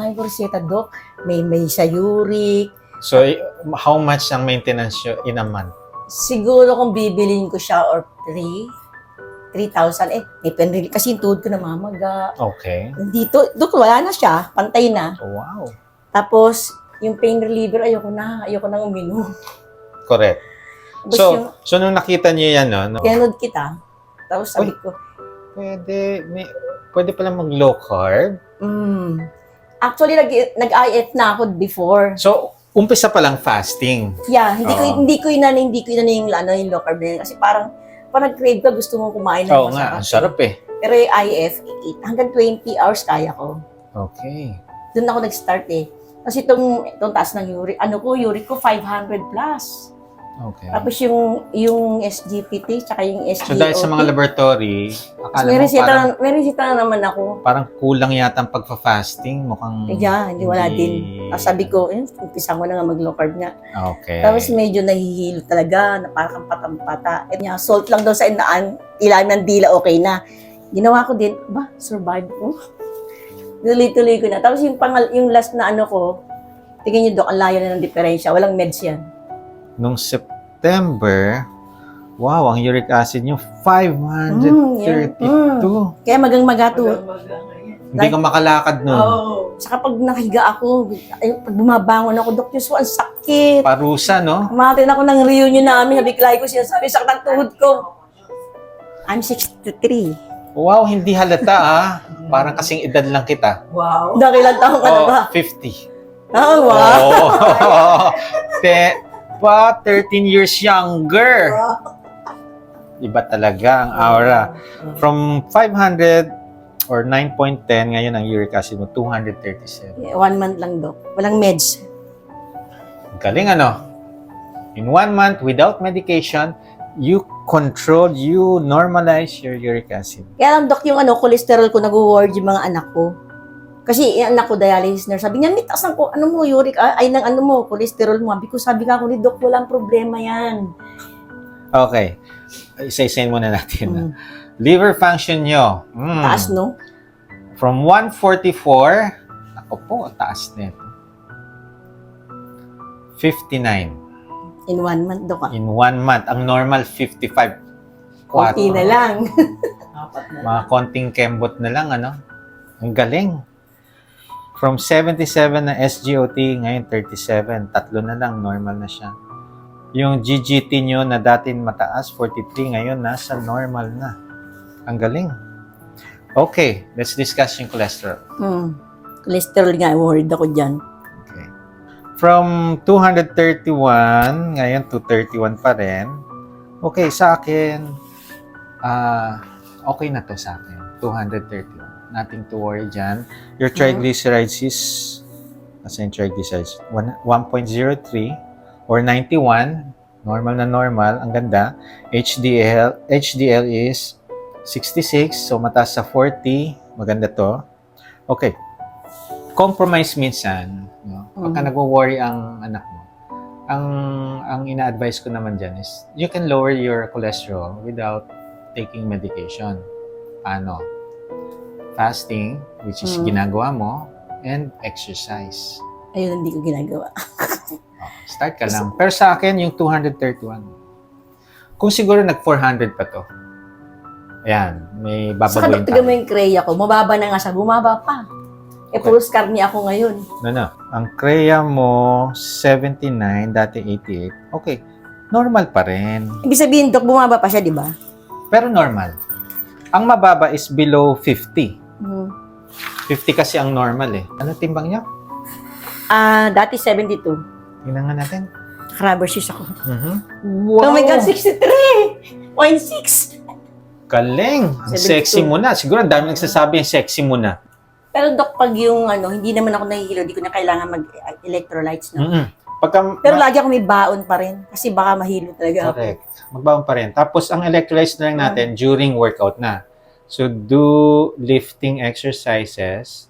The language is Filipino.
dami ko reseta, Dok. May, may sa uric. So, how much ang maintenance nyo in a month? Siguro kung bibilin ko siya or 3, 3,000. Eh, may penreli. Kasi yung tuhod ko namamaga. Okay. Dito, Dok, wala na siya. Pantay na. Wow. Tapos, yung pain reliever, ayoko na. Ayoko nang uminom. Correct. Tapos So, yung, so nung nakita niyo yan, no, no, tinanod kita. Tapos sabi ko, pwede, may, pwede pala mag-low carb. mm. Actually, nag, nag-IF na ako before. So, umpisa pa lang fasting. Yeah, hindi ko Oo. hindi ko inano, hindi ko inano yung ano yung low carb na yun. kasi parang parang crave ka gusto mo kumain ng Oo nga, ang sarap eh. Pero yung IF, eight- hanggang 20 hours kaya ko. Okay. Doon ako nag-start eh. Kasi itong, itong taas ng uric, ano ko, uric ko 500 plus. Okay. Tapos yung, yung SGPT, tsaka yung SGOT. So, dahil sa mga laboratory, akala may mo parang, na, may resita na naman ako. parang kulang yata ang pagpa-fasting. Mukhang... Eh, yeah, hindi wala din. Tapos sabi ko, eh, umpisa ko na nga mag-low carb nga. Okay. Tapos medyo nahihilo talaga, na parang patampata. At niya, salt lang daw sa inaan, ilalim ng dila, okay na. Ginawa ko din, ba, survive ko. Tuloy-tuloy ko na. Tapos yung, pangal, yung last na ano ko, tingin niyo, Dok, ang layo na ng diferensya. Walang meds yan. Nung September, wow, ang uric acid nyo, Mm, yan. 532. Kaya magang magato. Hindi ka makalakad nun. Saka pag nakahiga ako, ay, pag bumabangon ako, Dok, ko, ang sakit. Parusa, no? Kumatin ako ng reunion namin, sabi ko, ko sinasabi, sakit ang tuhod ko. I'm 63. Wow, hindi halata ah. Parang kasing edad lang kita. Wow. Dakilang taong ka na ba? Oh, 50. Oh, wow. Oh, Te, pa, 13 years younger. Iba talaga ang aura. From 500 or 9.10, ngayon ang uric acid mo, 237. One month lang, Dok. Walang meds. Galing ano? In one month, without medication, you control, you normalize your uric acid. Kaya lang, Dok, yung ano, cholesterol ko, nag-ward yung mga anak ko. Kasi yung anak ko, dialysis nurse, sabi niya, mitas ng ko, ano mo, uric, ay, ng ano mo, cholesterol mo. Sabi ko, sabi ka ako ni Dok, walang problema yan. Okay. Isa-isayin muna natin. Mm. Liver function nyo. Mm. Taas, no? From 144, ako po, taas nito. 59 In one month, Dok. ah. in one month. Ang normal, 55. Konti na lang. Na. Mga konting kembot na lang, ano? Ang galing. From 77 na SGOT, ngayon 37. Tatlo na lang, normal na siya. Yung GGT nyo na dati mataas, 43, ngayon nasa normal na. Ang galing. Okay, let's discuss yung cholesterol. Hmm. Cholesterol nga, worried ako dyan. Okay. From 231, ngayon 231 pa rin. Okay, sa akin, ah okay na to sa akin. 231. Nothing to worry dyan. Your triglycerides is, nasa yung triglycerides? One- 1.03 or 91. Normal na normal. Ang ganda. HDL, HDL is 66. So, mataas sa 40. Maganda to. Okay. Compromise minsan. No? Pagka Mhm. nagwo-worry ang anak mo, ang ang ina-advise ko naman dyan is you can lower your cholesterol without taking medication. Paano? Fasting, which is Mhm. ginagawa mo, and exercise. Ayun, hindi ko ginagawa. Oh, start ka lang. Pero sa akin, yung 231. Kung siguro nag-400 pa to, ayan, may Saka babaguhin dagdagan mo tayo. yung kreya ko, mababa na nga siya, bumaba pa. Eh, puro scarny ako ngayon. No, no. Ang Kreya mo, 79, dati 88. Okay, normal pa rin. Ibig sabihin, Dok, bumaba pa siya, di ba? Pero normal. Ang mababa is below 50. Hmm. 50 kasi ang normal eh. Ano timbang niya? Ah, dati 72. Tingnan nga natin. Rubber shoes ako. Mhm. Oh my God, 63! 0.6! Galing! Ang 72. Sexy mo na. Siguro ang dami nagsasabi yung sexy mo na. Pero Dok, pag yung ano, hindi naman ako nahihilo, di ko na kailangan mag-electrolytes, no? Mhm. Pagka, Pero ma- lagi ako may baon pa rin. Kasi baka mahilo talaga ako. Correct. Magbaon pa rin. Tapos, ang electrolytes na lang natin during workout na. So, do lifting exercises